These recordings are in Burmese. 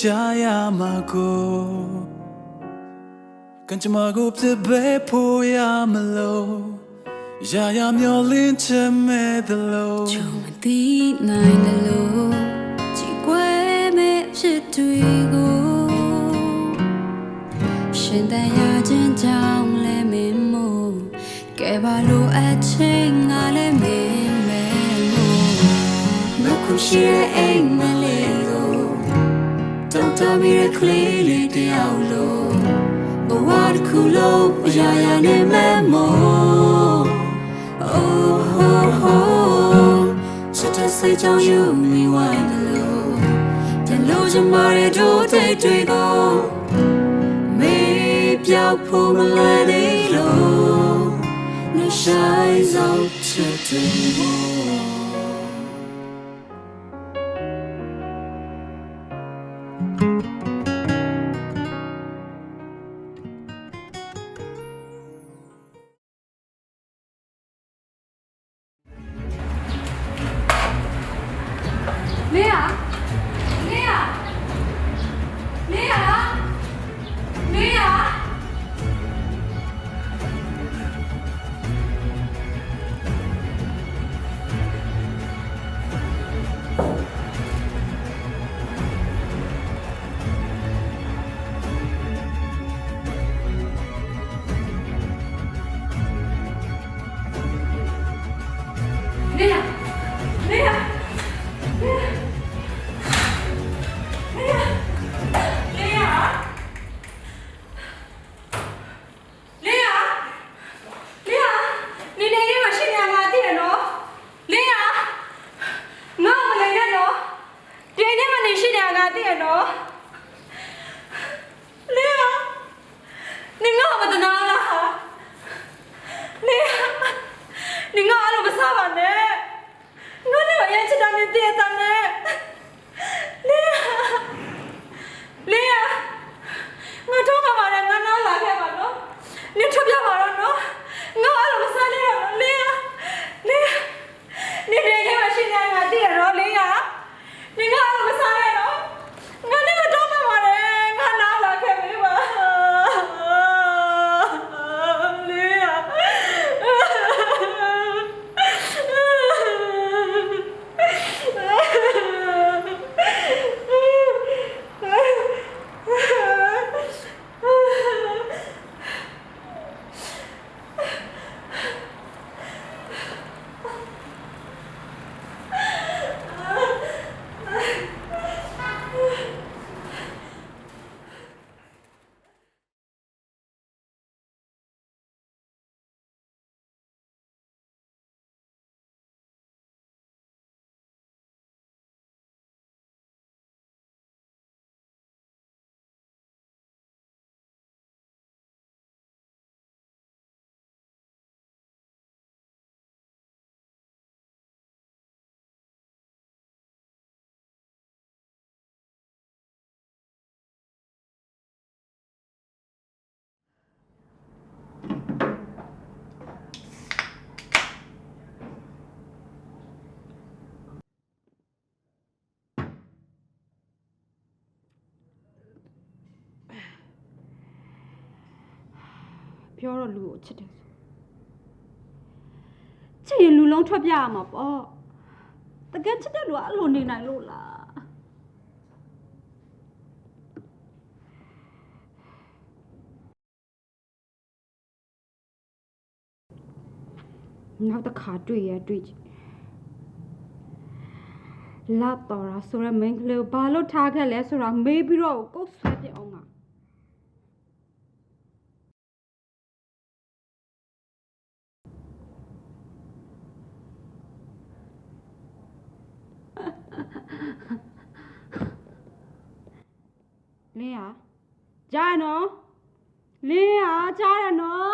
ကြရမှာကိုကံကြမ္မာကိုပြစ်ပဲဖို့ရမလို့ရာရာမျောလင်းချင်မဲ့တလို့ချုံမသိနိုင်တယ်လို့ကြည်ကွယ်မဲ့ဖြစ်တွေကိုရှင်တန်ရခြင်းကြောင့်လည်းမင်းမို့ကဲပါလို့အချင်းငါလည်းမင်းမဲမို့မခုရှိရဲ့အိမ်မလေးကို တောင်းတမီရကလေးလေးတယောက်လို့ဘဝတစ်ခုလုံးအရာရာနဲ့မဲမို့ Oh, oh, oh. ချစ်တဲ့စိတ်ကြောင့်ယူမိဝိုင်းတယ်လို့တလို့ချင်မာတဲ့တို့တိတ်တွေကိုမေးပြောက်ဖို့မလွယ်သေးလို့နှဆိုင်ဆုံး ပြောတော့လူကိုချစ်တယ်ဆိုချစ်ရင်လူလုံးထွက်ပြရမှာပေါ့တကယ်ချစ်တဲ့လူကအဲ့လိုနေနိုင်လို့လားနောက်တစ်ခါတွေ့ရတွေ့ကြည့်လာတော်ရာဆိုရမင်းကလေးကိုဘာလို့ထားခဲ့လဲဆိုတာမေးပြီးတော့ကိုယ်ဆွဲပြစ်အောင်က လင်းရကြားရနော်လင်းရကြားရနော်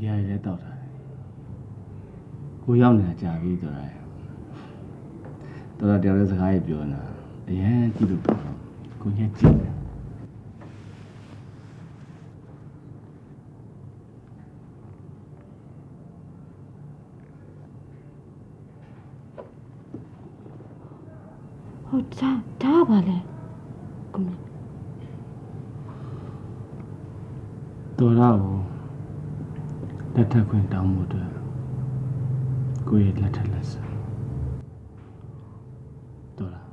ဘီယာလည်းတောက်ထားတယ်ကိုရောက်နေတာကြာပြီတော်တယ်တော်တော်တယောက်လည်းစကားကြီးပြောနေတာအရင်ကြည့်လို့ပေါ့ကိုညက်ကြည့်တယ်ဟုတ်ဒါဒါကဘာလဲကိုမ တော်တော့ လက်ထပ်ခွင့်တောင်းမှုအတွက်ကိုရဲ့လက်ထက်လက်ဆက်တော်လား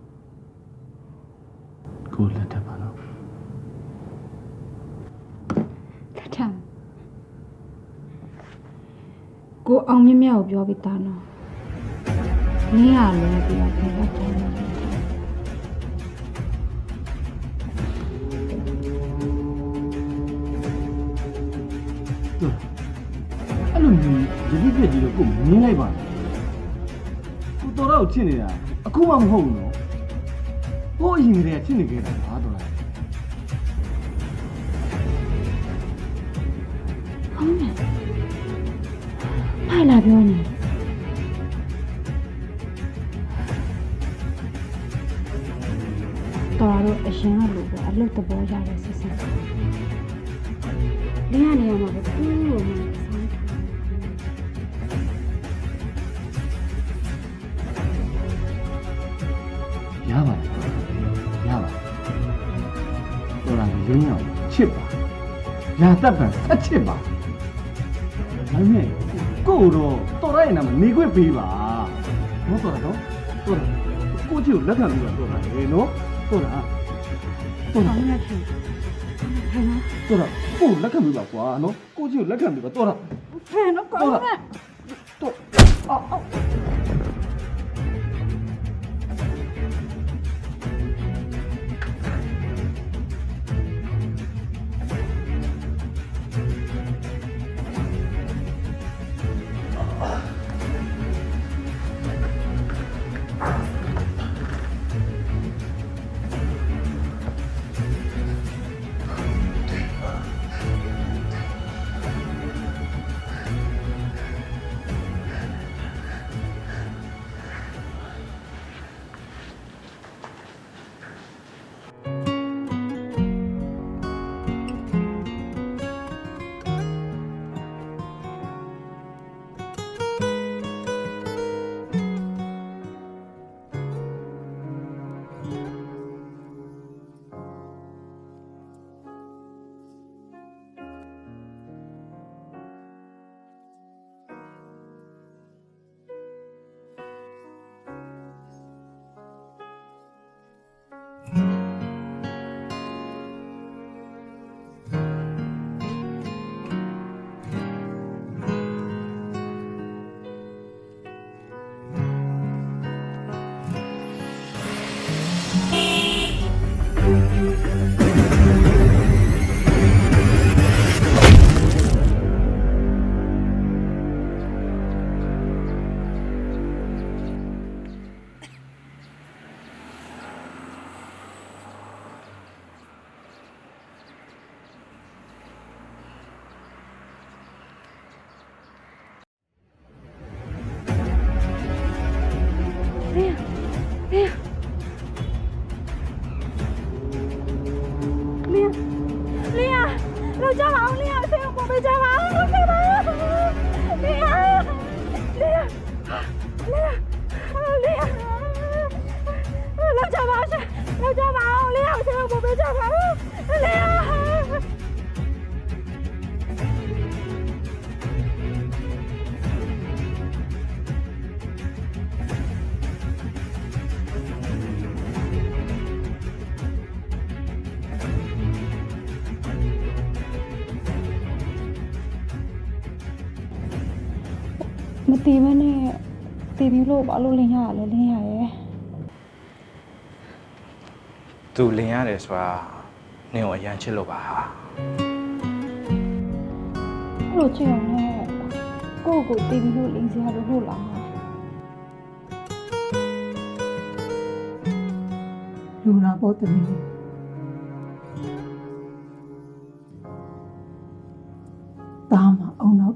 ကိုလက်ထပ်ပါနော်လက်ထပ်ကိုအောင်မြင့်မြတ်ကိုပြောပြီးသားနော်နင်းရလဲပြီးတော့ဘယ်တော့တိုင်းလဲ ယတိပြက်ကြီးတော့ကိုမင်းလိုက်ပါနဲ့ကိုတော်တော့ချစ်နေတာအခုမှမဟုတ်ဘူးနော်ဟိုအရင်ကတည်းကချစ်နေခဲ့တာဟာတော်လားဟုတ်မယ်ဖိုင်လာပြောနေတော်တော့အရင်ကလို့ပဲအလုတ်တဘောရတဲ့ဆက်ဆက်လင်းရနေရမှာပဲ လားရင်းအောင်ချစ်ပါရာတက်ပံဆက်ချစ်ပါဒါနဲ့ကိုတော့တော်ရရဲ့နာမနေခွင့်ပေးပါနော်တော်တော့တော်တော့ကိုချစ်ကိုလက်ခံပြီးတော့တော်တာလေနော်တော်တာတော်တာဆောင်းရဖြစ်ဖယ်နော်တော်တာကိုလက်ခံပြီးပါကွာနော်ကိုချစ်ကိုလက်ခံပြီးပါတော်တာဖယ်နော်ကောင်းနဲ့ မတီးမနဲ့တီးပြီးလို့ဘာလို့လင်းရရလဲလင်းရရဲ့သူလင်ရတယ်ဆိုတာနင့်ကိုအရန်ချစ်လို့ပါအဲ့လိုချင်အောင်နဲ့ကိုယ့်ကိုယ်တီးပြီးလို့လင်းစရာလို့လို့လားလူနာပေါ်တမီး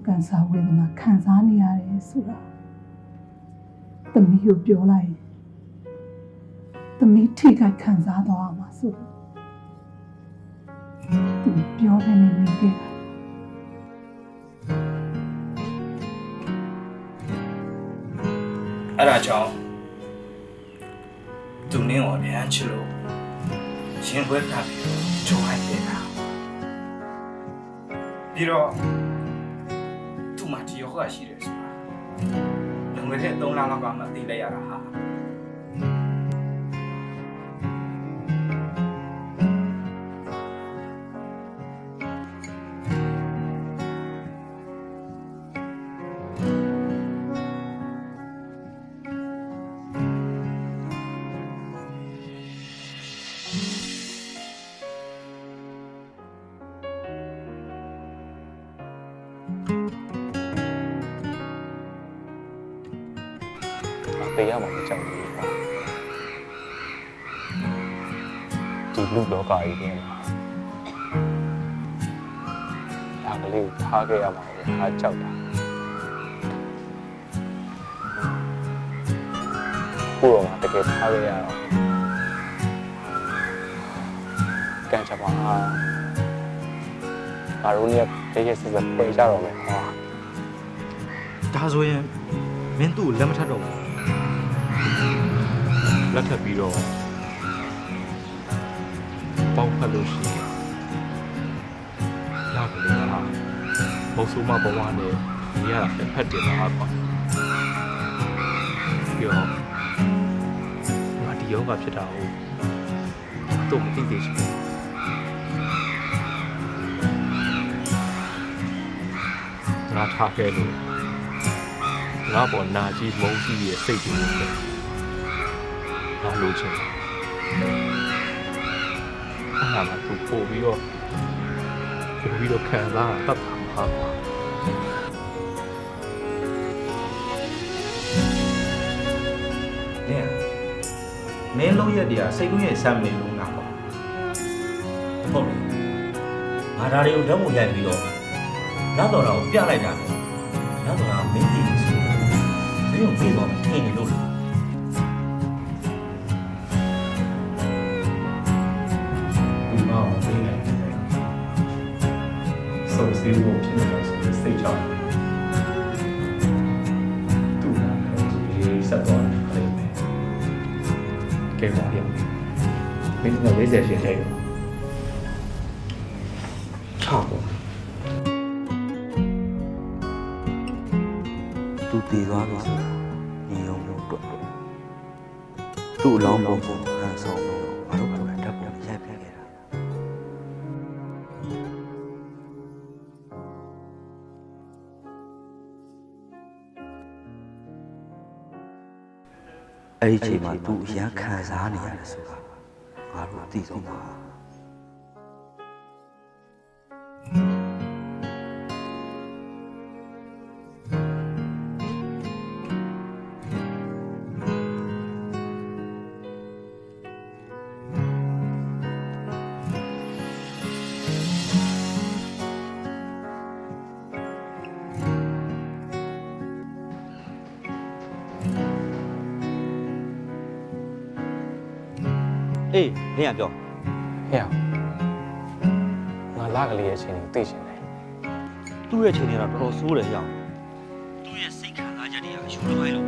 က်ကန်ဆာဝေဒနာခံစားနေရတယ်ဆိုတာသမီးကိုပြောလိုက်ရင်သမီးထိခိုက်ခံစားသွားမှာဆိုလို့သူပြောနေနေနေခဲ့တာအဲ့ဒါကြောင့်သူနင်းကိုအများချစ်လို့ရင်ခွဲပြပြီးတော့ဂျုံဟိုက်ခဲ့တာပြီးတော့သူ့ မှာဒီရောဂါရှိတယ်ဆိုတာလွန်ခဲ့တဲ့3လလောက်ကမှသိလိုက်ရတာဟာ ပေးရမှာမကြောက်ဘူးကွာဒီလူလောကကြီးထဲမှာဒါကလေးကိုထားခဲ့ရမှာပဲအားကြောက်တာကိုယ်တော့တကယ်ထားခဲ့ရတော့ကံချပါငါတို့เนี่ยတကယ်စစ်စစ်ပြေကြတော့မယ်ကွာ ဒါဆိုရင်မင်းသူ့ကိုလက်မထပ်တော့ဘူး လက်ထပ်ပြီးတော့ပေါက်ဖက်လို့ရှိရင်ရကလေးဟာမဟုတ်ဆိုးမဘဝနဲ့နေရတာဖက်ဖက်တင်တာကွာပြီးတော့ငါဒီယောဂဖြစ်တာကိုတော့မသိသေးချင်ဘူးငါထားခဲ့လို့ငါပေါ်နာကြီးမုန်းကြီးရဲ့စိတ်တွေနဲ့ငါ လိုချင်တယ်အဲ့ဒါမှသူပို့ပြီးတော့ပို့ပြီးတော့ခံစားတတ်တာမှာပါနင်းမင်းလုံးရက်တည်းကစိတ်ကူးရဲ့ဆမ်းမနေလို့ငါပေါ့ဟုတ်တယ်ငါဒါတွေကိုဓာတ်ပုံရိုက်ပြီးတော့နောက်တော့တော့ပြလိုက်တာပဲနောက်တော့ကမင်းတည်နေဆိုမင်းကိုပြေးတော့ထင်နေလို့ ဆိုစီဖို့ဖြစ်နေလို့ဆိုပြီးစိတ်ချတယ်သူ့နာလည်းဆက်သွားတယ်ခလေးပဲကဲပါဗျာမင်းတို့40ရှင်းထဲချောက်ပေါ့သူတည်သွားပြီဆိုတာညီယုံလို့တွက်တွက်သူ့အလောင်းပုံပုံ အချိန်မှာသူအရန်ခံစားနေရတယ်ဆိုတာငါတို့အသိဆုံးပါ ရဲ့ချိန်တွေကတော့တော်တော်ဆိုးတယ်ဟအောင်သူ့ရဲ့စိတ်ခံစားချက်တွေကအရှုံးလိုက်လို့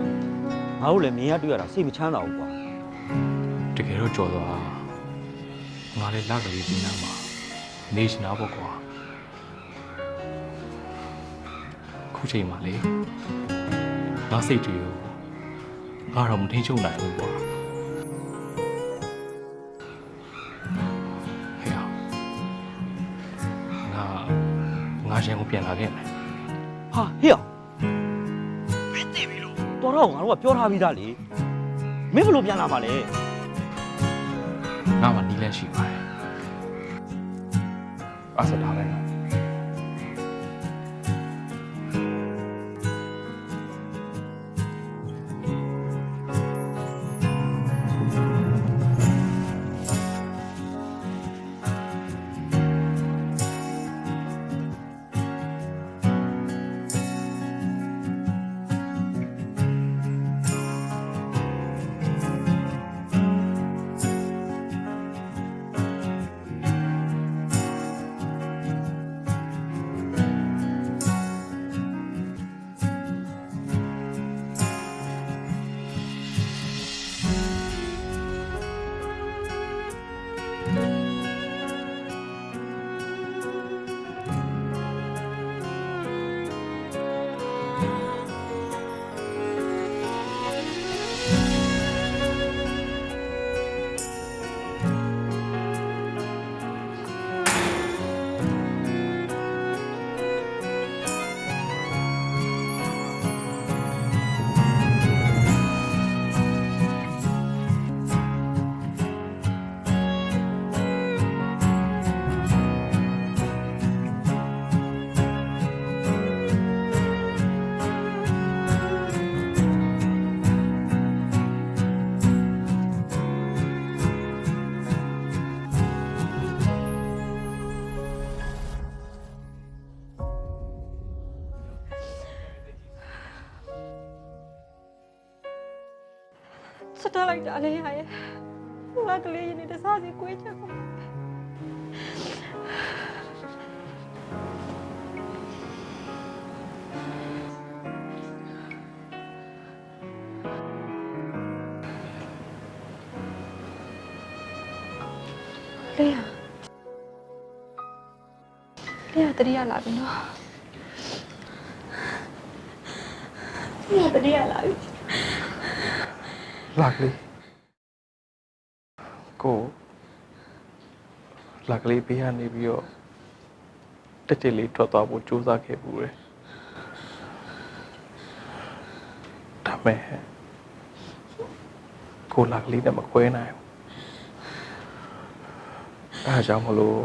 ငါတို့လည်းမင်းရတွေ့ရတာစိတ်မချမ်းသာဘူးကွာတကယ်တော့ကြော်သွားငါလည်းလက်ကလေးဒီနားမှာနေရှင်နာပေါ့ကွာခုချိန်မှာလေငါစိတ်တွေကိုငါတော့မထိန်ချုပ်နိုင်ဘူးကွာ ရှင်ကိုပြန်လာခဲ့မယ်ဟာဟေ့အောင်မင်းသိပြီလို့တော်တော့ငါတို့ကပြောထားပြီးသားလေမင်းဘယ်လိုပြန်လာမှာလဲငါမှနီးလဲရှိပါတယ်အဲ့ဆိုဒါပဲနော် ချစ်ထားလိုက်တာလေရရဲ့ငါကလေးရင်တစားစီကိုယ်ချ က်ကိုလေရလေရတတိယလာပြီနော်လေရတတိယလာပြီလာကလေးကိုလာကလေးဘေးကနေပြီးတော့တက်တက်လေးထွက်သွားဖို့ကြိုးစားခဲ့ပူတယ်ဒါမဲ့ကိုလာကလေးနဲ့မခွဲနိုင်ဘူးအဲဒါကြောင့်မလို့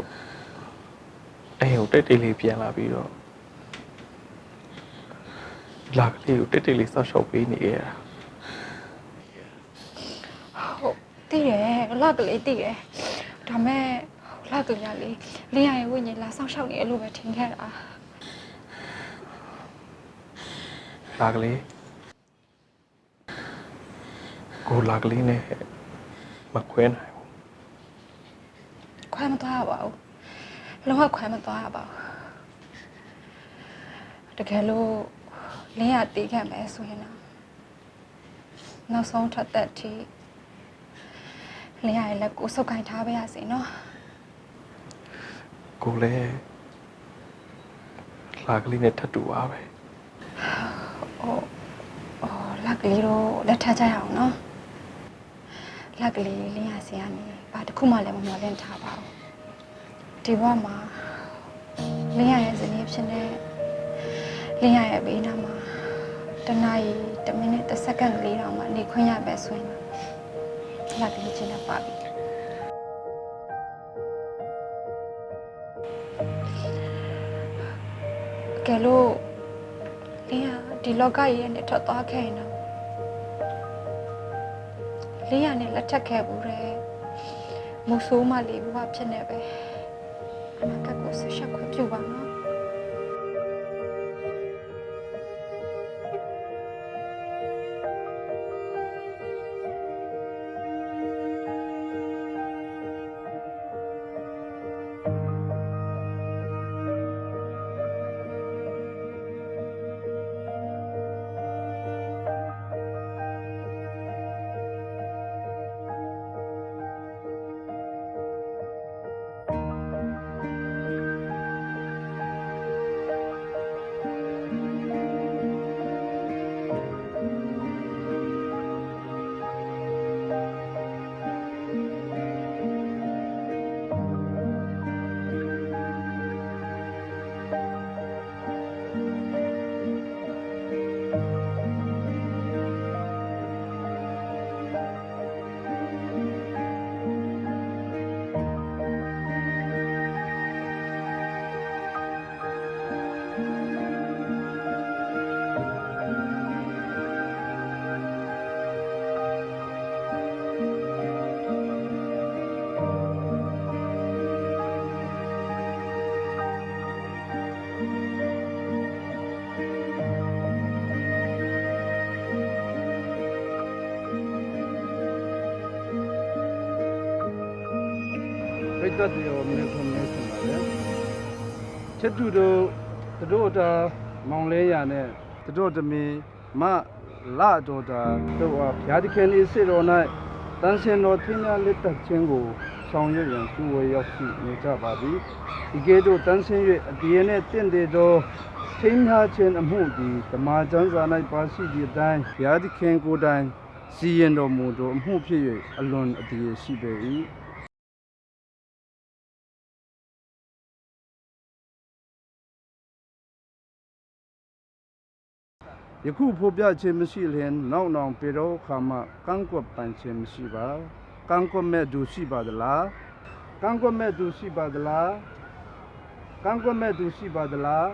အိမ်ကိုတက်တက်လေးပြန်လာပြီးတော့လာကလေးကိုတက်တက်လေးဆောက်ရှောက်ပေးနေရတာဟုတ်တည်တယ် လကလေးတည်တယ်ဒါမဲ့လကလေးကလေလင်းရရဲ့ဝိညာဉ်လာဆောက်ရှောက်နေတယ်လို့ပဲထင်ခဲ့တာလာကလေးကိုလာကလေးနဲ့မခွဲနိုင်ဘူးခွဲမသွားရပါဘူးလုံးဝခွဲမသွားရပါဘူးတကယ်လို့လင်းရတည်ခဲ့မယ်ဆိုရင်တော့နောက်ဆုံးထပ်သက်ထိ လင်းရရဲ့လက်ကိုစုပ်ကင်ထားပါရစေနော်ကိုလည်းလာကလေးနဲ့ထပ်တူပါပဲဟိုဟိုလက်ကလေးတော့လက်ထပ်ကြရအောင်နော်လက်ကလေးလင်းရစီကနေဘာတစ်ခုမှလည်းမမျှော်လင့်ထားပါဘူးဒီဘဝမှာလင်းရရဲ့ဇနီးဖြစ်နေလင်းရရဲ့ဘေးနားမှာတစ်နာရီတစ်မိနစ်တစ်စက္ကန့်ကလေးတောင်မှနေခွင့်ရပဲဆိုရင် လက်ကလေးချင်းနဲ့ပါပြီအကယ်လို့လင်းရဒီလောကကြီးရဲ့နဲ့ထွက်သွားခဲ့ရင်တော့လင်းရနဲ့လက်ထပ်ခဲ့ဘူးတဲ့မူဆိုးမလေးဘဝဖြစ်နေပဲ ပြိတ္တတွေရောမင်းခုမင်းခုပါလေချက်တူတို့သူတို့တာမောင်လဲရနဲ့သူတို့တမီမလာတော်တာတို့အားဘုရားသခင်၏စေတော်၌တန်ဆင်တော်သင်ညာလက်တက်ခြင်းကိုဆောင်ရွက်ရန်သူဝေရောက်ရှိနေကြပါသည်ဒီကဲ့သို့တန်ဆင်၍အဒီရနဲ့တင့်တယ်သောထိမ်းများခြင်းအမှုသည်ဓမ္မကျမ်းစာ၌ပါရှိသည့်အတိုင်းဘုရားသခင်ကိုယ်တိုင်စီရင်တော်မူသောအမှုဖြစ်၍အလွန်အတည်ရှိပေ၏ ယခုဖော်ပြခြင်းမရှိလျင်နောက်နောင်ပေတော်ခါမှကန့်ကွက်ပန်ခြင်းမရှိပါကန့်ကွက်မဲ့သူရှိပါသလားကန့်ကွက်မဲ့သူရှိပါသလားကန့်ကွက်မဲ့သူရှိပါသလား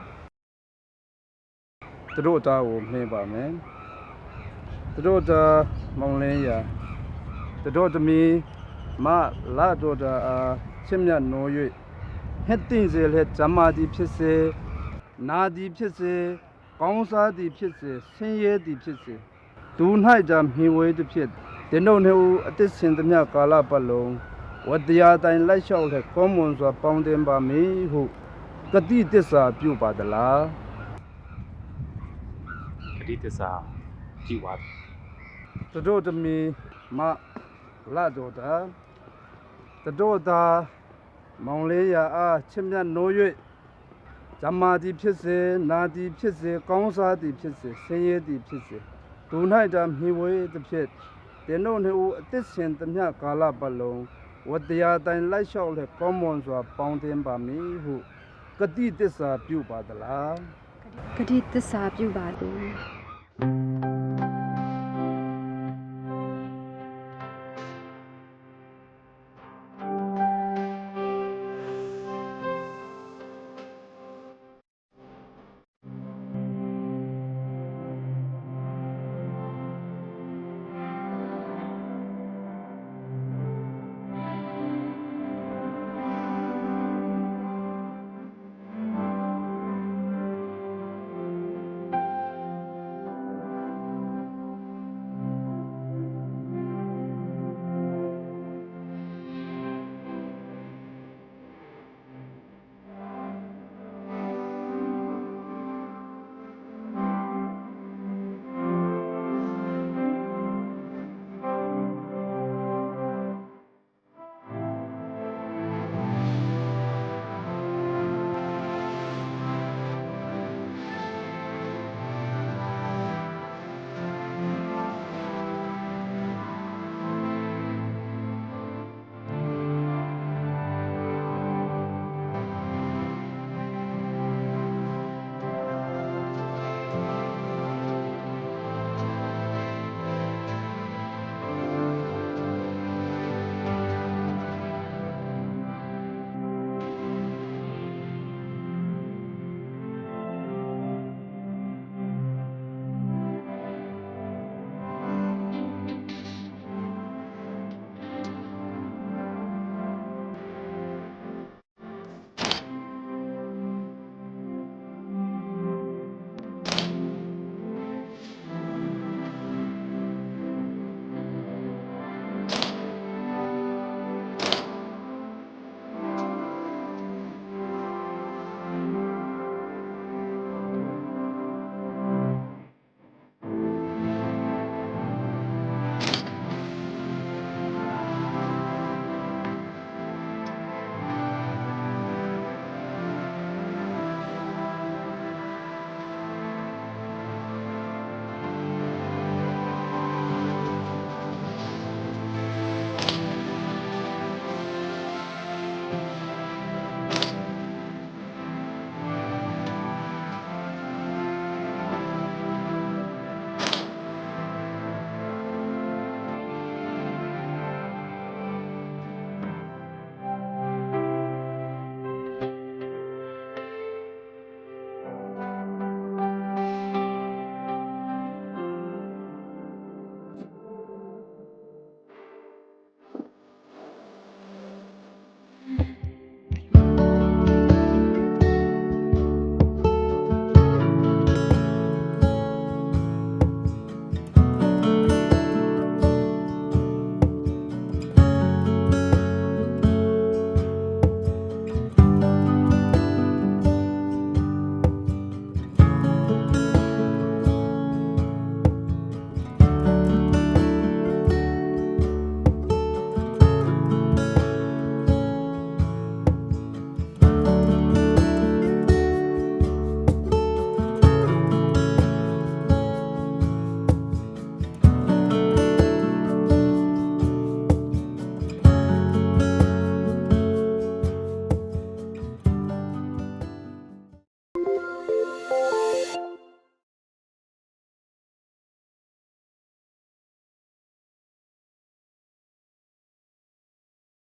သူတို့အသားကိုနှင်းပါမယ်သူတို့အသားမောင်လင်းရာသူတို့သမီးမလာတို့တာအားချစ်မြတ်နိုး၍ဟက်တင်စေလေဇမာတိဖြစ်စေနာတိဖြစ်စေ ကောင်းစားသည်ဖြစ်စေဆင်းရဲသည်ဖြစ်စေဒူ၌သာမြင်ဝဲသည်ဖြစ်တင်းတို့နှစ်ဦးအသက်ရှင်သမျှကာလပတ်လုံးဝတရားတိုင်းလိုက်လျှောက်လက်ကောမွန်စွာပေါင်းတင်ပါမည်ဟုကတိတစ္ဆာပြုပါသလားဂတိတစ္ဆာကြည်ဝါသည်တတို့တမီမလာတော်တာတတို့သာမောင်လေးရာအားချစ်မြတ်နိုး၍ ဇမာတိဖြစ်စေနာတိဖြစ်စေကောင်းစားတိဖြစ်စေဆင်းရဲတိဖြစ်စေဒု၌တာမြှဝေတစ်ဖြစ်တင်းတို့နှစ်ဦးအသက်ရှင်သမျှကာလပတ်လုံးဝတရားတိုင်းလိုက်လျှောက်လက်ကောမွန်စွာ ပေါင်းတင်ပါမည်ဟုကတိတစ္ဆာပြုပါသလားဂတိသစ္စာပြုပါသည်